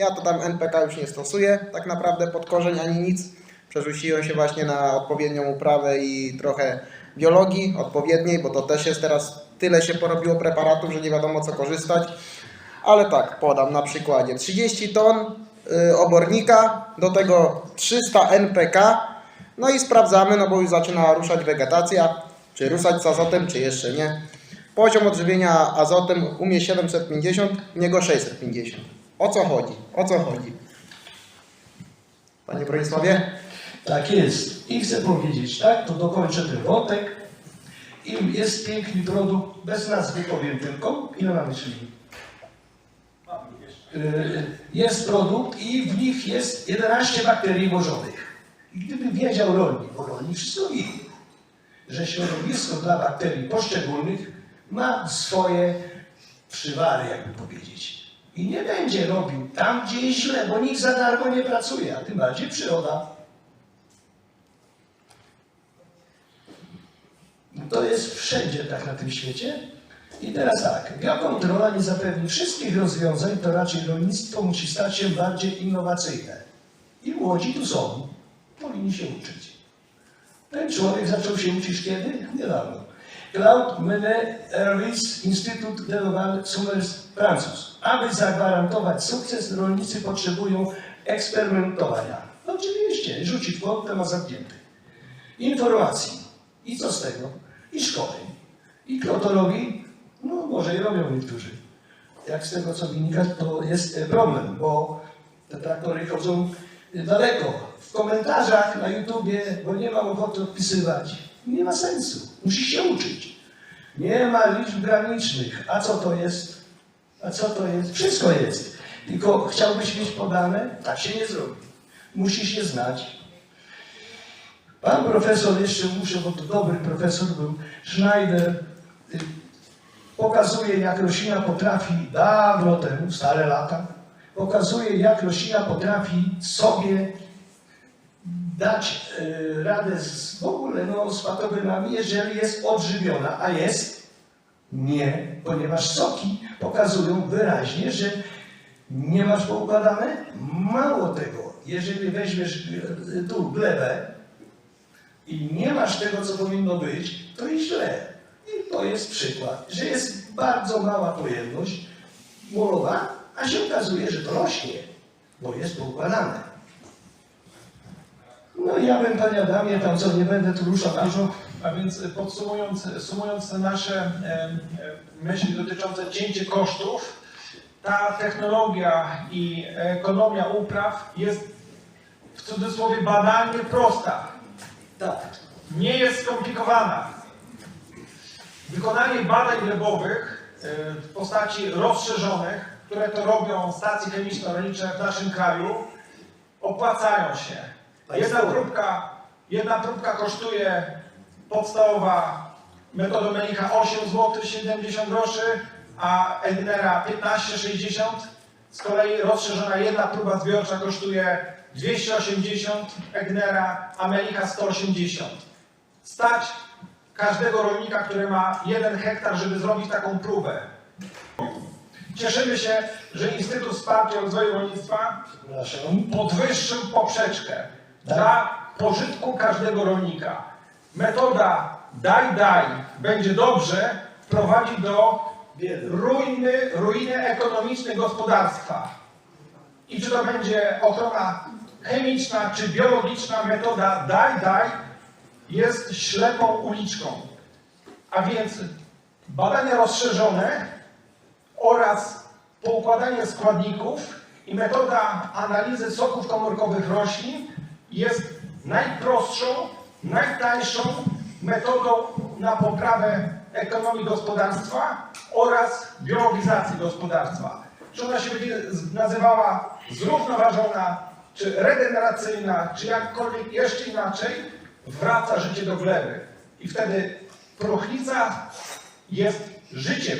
Ja to tam NPK już nie stosuję tak naprawdę pod korzeń ani nic. Przerzuciłem się właśnie na odpowiednią uprawę i trochę biologii odpowiedniej, bo to też jest teraz tyle się porobiło preparatów, że nie wiadomo co korzystać. Ale tak, podam na przykładzie 30 ton y, obornika, do tego 300 NPK, no i sprawdzamy, no bo już zaczyna ruszać wegetacja, czy ruszać z azotem, czy jeszcze nie. Poziom odżywienia azotem u mnie 750, u niego 650. O co chodzi? O co chodzi? Panie Bronisławie? Tak jest. I chcę powiedzieć, tak, to dokończę ten wątek. I jest piękny produkt, bez nazwy powiem tylko. Ile mamy czyli? Yy, Jest produkt i w nich jest 11 bakterii włożonych. I gdyby wiedział rolnik, bo rolnik wszystko wie, że środowisko dla bakterii poszczególnych ma swoje przywary, jakby powiedzieć. I nie będzie robił tam, gdzie jest źle, bo nikt za darmo nie pracuje, a tym bardziej przyroda. To jest wszędzie tak na tym świecie. I teraz tak, biokontrola nie zapewni wszystkich rozwiązań, to raczej rolnictwo musi stać się bardziej innowacyjne. I młodzi tu są, powinni się uczyć. Ten człowiek zaczął się uczyć kiedy? Niedawno. Claude Menet-Erlis, Instytut Deloval Summers, Francuz. Aby zagwarantować sukces, rolnicy potrzebują eksperymentowania. No oczywiście, rzucić błąd, temat zamknięty. Informacji. I co z tego? I szkoleń. I kto to robi? No może i robią niektórzy. Jak z tego co wynika, to jest e, problem, bo te traktory chodzą e, daleko. W komentarzach na YouTubie, bo nie mam ochoty odpisywać. Nie ma sensu. Musi się uczyć. Nie ma liczb granicznych. A co to jest? A co to jest? Wszystko jest. Tylko chciałbyś mieć podane? Tak się nie zrobi. Musi się znać. Pan profesor, jeszcze muszę, bo to dobry profesor był, Schneider, y, pokazuje, jak roślina potrafi dawno temu, stare lata, pokazuje, jak roślina potrafi sobie dać y, radę z, w ogóle no, z patogenami, jeżeli jest odżywiona, a jest nie, ponieważ soki pokazują wyraźnie, że nie masz poukładane. Mało tego, jeżeli weźmiesz y, tu glebę, i nie masz tego, co powinno być, to jest źle. I to jest przykład, że jest bardzo mała pojemność molowa, a się okazuje, że to rośnie, bo jest poukładane. No ja bym, panie Adamie, tam co nie będę tu ruszał dużo. A więc podsumując sumując te nasze myśli dotyczące cięcia kosztów, ta technologia i ekonomia upraw jest w cudzysłowie banalnie prosta. Tak, Nie jest skomplikowana. Wykonanie badań glebowych e, w postaci rozszerzonych, które to robią stacje chemiczno-rolnicze w naszym kraju, opłacają się. Jedna próbka, jedna próbka kosztuje podstawowa metoda Melicha 8 zł 70 groszy, a Egnera 15,60. Z kolei rozszerzona jedna próba zbiorcza kosztuje 280 Egnera, a Melicha 180. Stać każdego rolnika, który ma jeden hektar, żeby zrobić taką próbę. Cieszymy się, że Instytut Wsparcia Rozwoju Rolnictwa podwyższył poprzeczkę dla pożytku każdego rolnika. Metoda daj, daj będzie dobrze prowadzi do ruiny, ruiny ekonomicznej gospodarstwa. I czy to będzie ochrona chemiczna czy biologiczna, metoda daj, daj jest ślepą uliczką. A więc badania rozszerzone oraz poukładanie składników i metoda analizy soków komórkowych roślin jest najprostszą, najtańszą metodą na poprawę ekonomii gospodarstwa oraz biologizacji gospodarstwa. Czy ona się będzie nazywała zrównoważona, czy regeneracyjna, czy jakkolwiek jeszcze inaczej, wraca życie do gleby. I wtedy próchnica jest życiem.